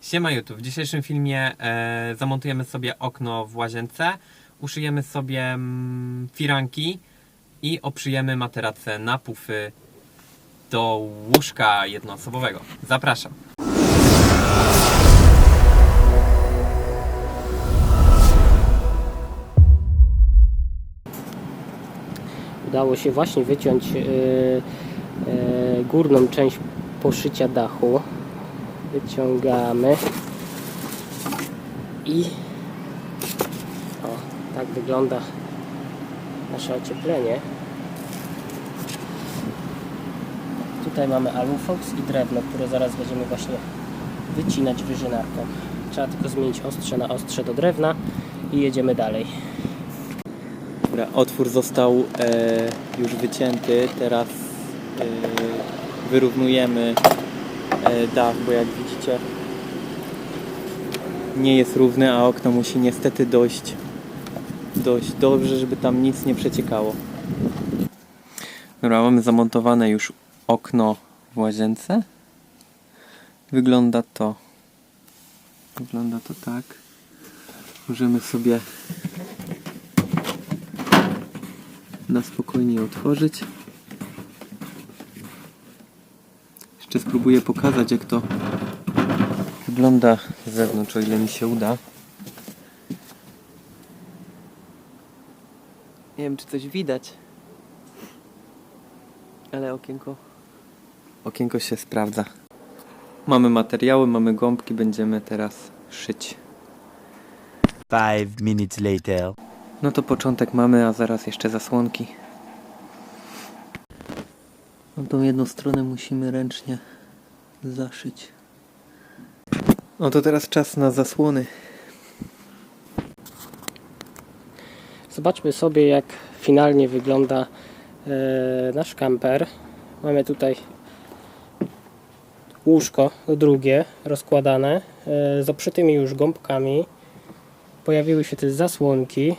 Siema YouTube. W dzisiejszym filmie e, zamontujemy sobie okno w łazience, uszyjemy sobie mm, firanki i oprzyjemy materacę na pufy do łóżka jednoosobowego. Zapraszam. udało się właśnie wyciąć e, e, górną część poszycia dachu. Wyciągamy i o, tak wygląda nasze ocieplenie. Tutaj mamy alufox i drewno, które zaraz będziemy właśnie wycinać wyżynarką. Trzeba tylko zmienić ostrze na ostrze do drewna i jedziemy dalej. Dobra, otwór został e, już wycięty. Teraz e, wyrównujemy dach, bo jak widzicie nie jest równy, a okno musi niestety dojść dość dobrze, żeby tam nic nie przeciekało. Dobra, mamy zamontowane już okno w łazience. Wygląda to wygląda to tak. Możemy sobie na spokojnie otworzyć. Jeszcze spróbuję pokazać jak to wygląda z zewnątrz, o ile mi się uda. Nie wiem czy coś widać, ale okienko okienko się sprawdza. Mamy materiały, mamy gąbki, będziemy teraz szyć. Five minutes later. No to początek mamy, a zaraz jeszcze zasłonki. No tą jedną stronę musimy ręcznie zaszyć. No to teraz czas na zasłony. Zobaczmy sobie, jak finalnie wygląda e, nasz kamper. Mamy tutaj łóżko drugie rozkładane e, z oprzytymi już gąbkami. Pojawiły się też zasłonki,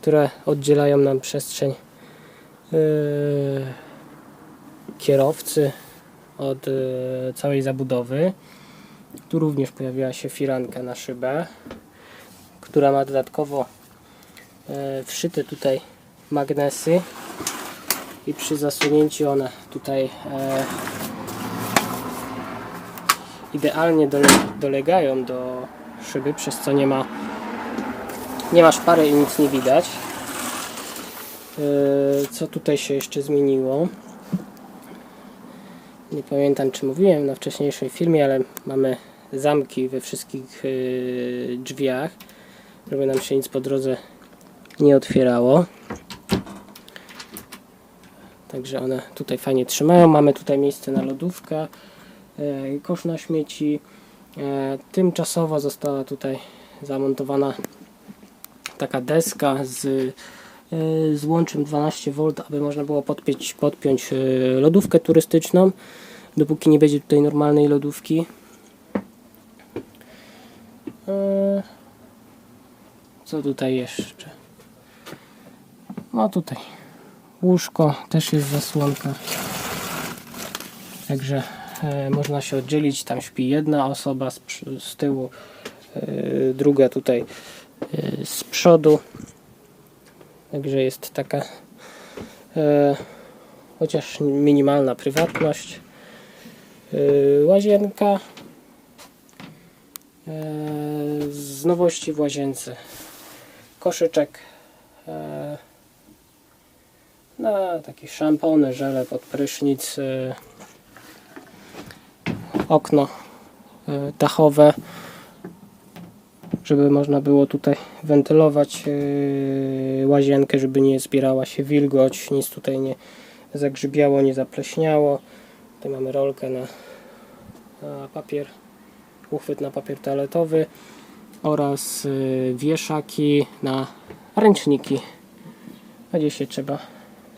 które oddzielają nam przestrzeń kierowcy od e, całej zabudowy. Tu również pojawiła się firanka na szybę, która ma dodatkowo e, wszyte tutaj magnesy i przy zasunięciu one tutaj idealnie dole, dolegają do szyby, przez co nie ma nie ma szpary i nic nie widać. E, co tutaj się jeszcze zmieniło? Nie pamiętam czy mówiłem na wcześniejszym filmie, ale mamy zamki we wszystkich e, drzwiach, żeby nam się nic po drodze nie otwierało. Także one tutaj fajnie trzymają. Mamy tutaj miejsce na lodówkę, e, kosz na śmieci. Tymczasowo została tutaj zamontowana taka deska z, z łączem 12V, aby można było podpiąć, podpiąć e, lodówkę turystyczną, dopóki nie będzie tutaj normalnej lodówki. E, Co tutaj jeszcze? No tutaj łóżko, też jest zasłonka. Także e, można się oddzielić. Tam śpi jedna osoba z, z tyłu, druga tutaj z przodu. Także jest taka e, chociaż minimalna prywatność. E, łazienka. E, z nowości w łazience. Koszyczek. E, na takie szampony, żele pod prysznic, y, okno y, dachowe, żeby można było tutaj wentylować y, łazienkę, żeby nie zbierała się wilgoć, nic tutaj nie zagrzybiało, nie zapleśniało. Tutaj mamy rolkę na, na papier, uchwyt na papier toaletowy oraz y, wieszaki na ręczniki, gdzie się trzeba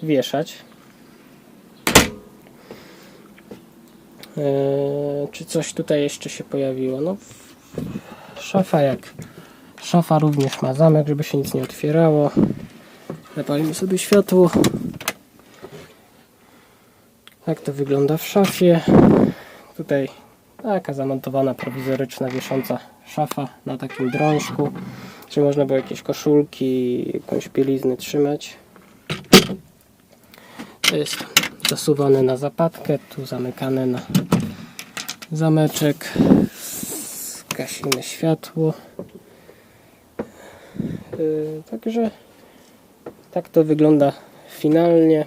wieszać. Eee, czy coś tutaj jeszcze się pojawiło? No, szafa jak szafa również ma zamek, żeby się nic nie otwierało. Zapalimy sobie światło. Tak to wygląda w szafie. Tutaj Taka zamontowana prowizoryczna wisząca szafa na takim drążku, że można było jakieś koszulki, jakąś bieliznę trzymać. To jest zasuwane na zapadkę, tu zamykane na zameczek. Gasimy światło. Yy, Także tak to wygląda finalnie.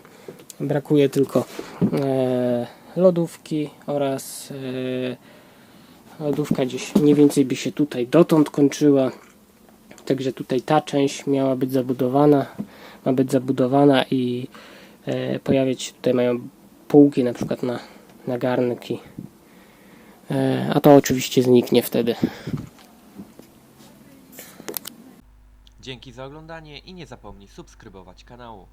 Brakuje tylko e, lodówki oraz e, lodówka gdzieś mniej więcej by się tutaj dotąd kończyła. Także tutaj ta część miała być zabudowana, ma być zabudowana i e, pojawiać się tutaj mają półki na przykład na, na garnki. A to oczywiście zniknie wtedy. Dzięki za oglądanie i nie zapomnij subskrybować kanału.